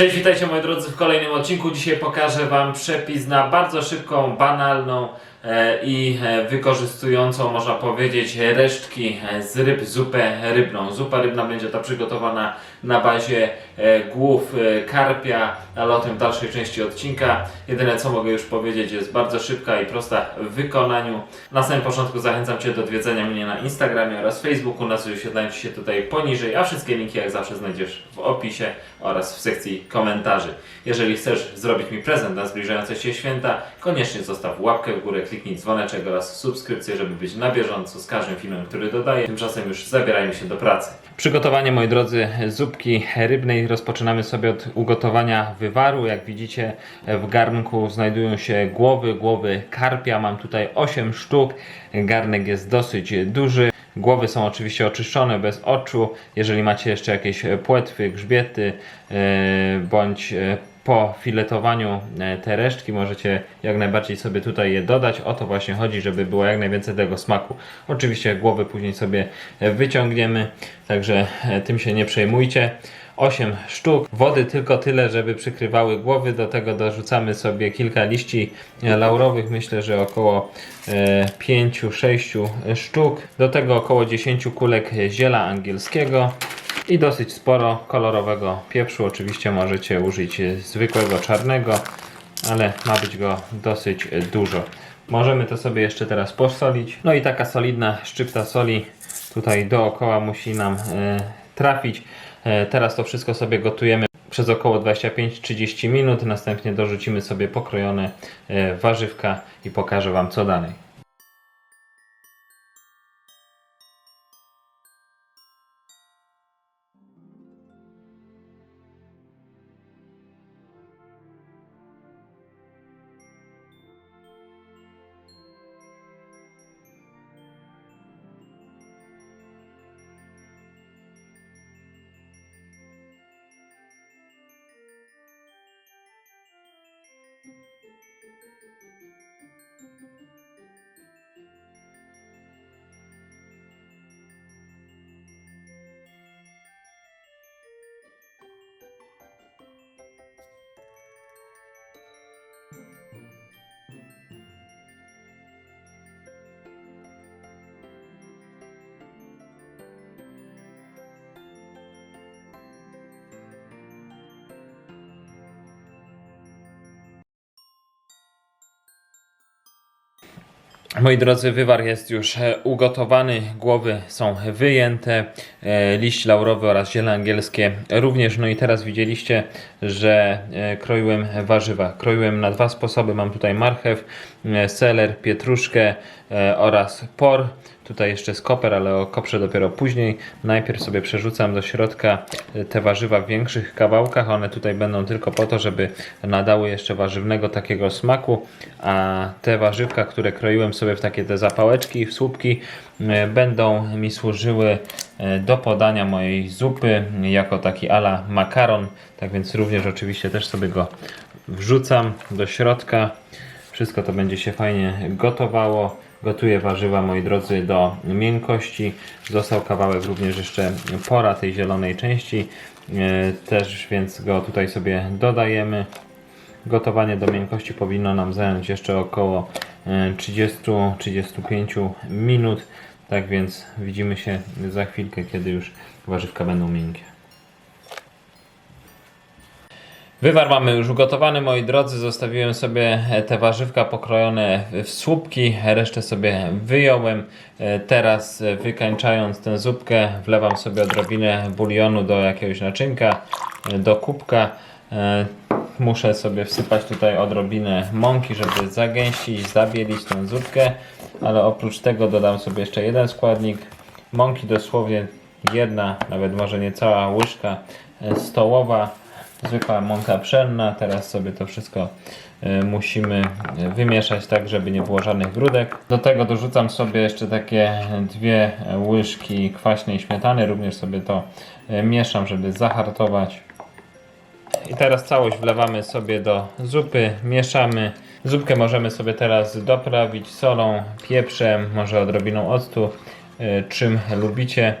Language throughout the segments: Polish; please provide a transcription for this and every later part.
Cześć, witajcie moi drodzy w kolejnym odcinku. Dzisiaj pokażę Wam przepis na bardzo szybką, banalną i e, wykorzystującą, można powiedzieć, resztki e, z ryb, zupę rybną. Zupa rybna będzie ta przygotowana na bazie e, głów e, karpia, ale o tym w dalszej części odcinka. Jedyne co mogę już powiedzieć jest bardzo szybka i prosta w wykonaniu. Na samym początku zachęcam Cię do odwiedzenia mnie na Instagramie oraz Facebooku. Nazwy wyświetlają Ci się tutaj poniżej, a wszystkie linki jak zawsze znajdziesz w opisie oraz w sekcji komentarzy. Jeżeli chcesz zrobić mi prezent na zbliżające się święta, koniecznie zostaw łapkę w górę, kliknij dzwoneczek oraz subskrypcję, żeby być na bieżąco z każdym filmem, który dodaję. Tymczasem już zabierajmy się do pracy. Przygotowanie, moi drodzy, zupki rybnej rozpoczynamy sobie od ugotowania wywaru. Jak widzicie, w garnku znajdują się głowy, głowy karpia. Mam tutaj 8 sztuk. Garnek jest dosyć duży. Głowy są oczywiście oczyszczone bez oczu. Jeżeli macie jeszcze jakieś płetwy, grzbiety e, bądź e, po filetowaniu e, te resztki możecie jak najbardziej sobie tutaj je dodać. O to właśnie chodzi, żeby było jak najwięcej tego smaku. Oczywiście głowy później sobie e, wyciągniemy, także e, tym się nie przejmujcie. 8 sztuk, wody tylko tyle, żeby przykrywały głowy. Do tego dorzucamy sobie kilka liści laurowych, myślę, że około 5-6 sztuk. Do tego około 10 kulek ziela angielskiego i dosyć sporo kolorowego pieprzu. Oczywiście możecie użyć zwykłego czarnego, ale ma być go dosyć dużo. Możemy to sobie jeszcze teraz posolić. No i taka solidna szczypta soli tutaj dookoła musi nam e, trafić. E, teraz to wszystko sobie gotujemy przez około 25-30 minut. Następnie dorzucimy sobie pokrojone e, warzywka i pokażę Wam co dalej. Thank you. Moi drodzy, wywar jest już e, ugotowany, głowy są wyjęte, e, liść laurowy oraz ziele angielskie również. No i teraz widzieliście, że e, kroiłem warzywa. Kroiłem na dwa sposoby. Mam tutaj marchew, seler, pietruszkę oraz por. Tutaj jeszcze jest koper, ale o koprze dopiero później. Najpierw sobie przerzucam do środka e, te warzywa w większych kawałkach. One tutaj będą tylko po to, żeby nadały jeszcze warzywnego takiego smaku. A te warzywka, które kroiłem sobie w takie te zapałeczki, w słupki, e, będą mi służyły e, do podania mojej zupy jako taki ala makaron. Tak więc również oczywiście też sobie go wrzucam do środka. Wszystko to będzie się fajnie gotowało. Gotuję warzywa, moi drodzy, do miękkości. Został kawałek również jeszcze pora tej zielonej części. E, Też więc go tutaj sobie dodajemy. Gotowanie do miękkości powinno nam zająć jeszcze około e, 30-35 minut. Tak więc widzimy się za chwilkę, kiedy już warzywka będą miękkie. Wywar mamy już ugotowany, moi drodzy. Zostawiłem sobie e, te warzywka pokrojone w słupki, resztę sobie wyjąłem. E, Teraz e, wykańczając tę zupkę, wlewam sobie odrobinę bulionu do jakiegoś naczynka, do kubka. Muszę sobie wsypać tutaj odrobinę mąki, żeby zagęścić, zabielić tę zupkę, ale oprócz tego dodam sobie jeszcze jeden składnik. Mąki dosłownie jedna, nawet może nie cała łyżka stołowa zwykła mąka pszenna. Teraz sobie to wszystko e, musimy e, wymieszać tak, żeby nie było żadnych grudek. Do tego dorzucam sobie jeszcze takie dwie łyżki kwaśnej śmietany. Również sobie to e, mieszam, żeby zahartować. I teraz całość wlewamy sobie do zupy, mieszamy. Zupkę możemy sobie teraz doprawić solą, pieprzem, może odrobiną octu, e, czym lubicie.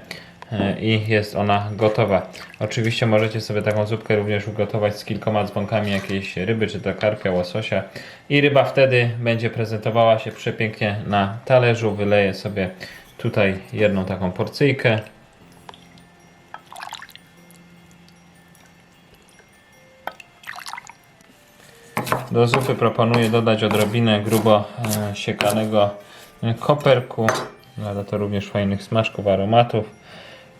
E, i jest ona gotowa. Oczywiście możecie sobie taką zupkę również ugotować z kilkoma dzwonkami jakiejś ryby, czy to karpia, łososia i ryba wtedy będzie prezentowała się przepięknie na talerzu. Wyleję sobie tutaj jedną taką porcyjkę. Do zupy proponuję dodać odrobinę grubo e, siekanego e, koperku. Nada to również fajnych smaczków, aromatów.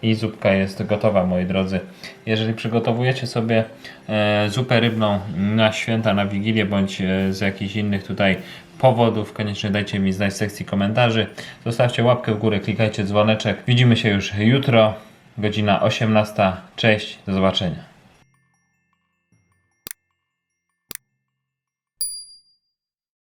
I zupka jest gotowa, moi drodzy. Jeżeli przygotowujecie sobie e, zupę rybną na święta, na Wigilię, bądź e, z jakichś innych tutaj powodów, koniecznie dajcie mi znać w sekcji komentarzy. Zostawcie łapkę w górę, klikajcie dzwoneczek. Widzimy się już jutro, godzina 18. Cześć, do zobaczenia.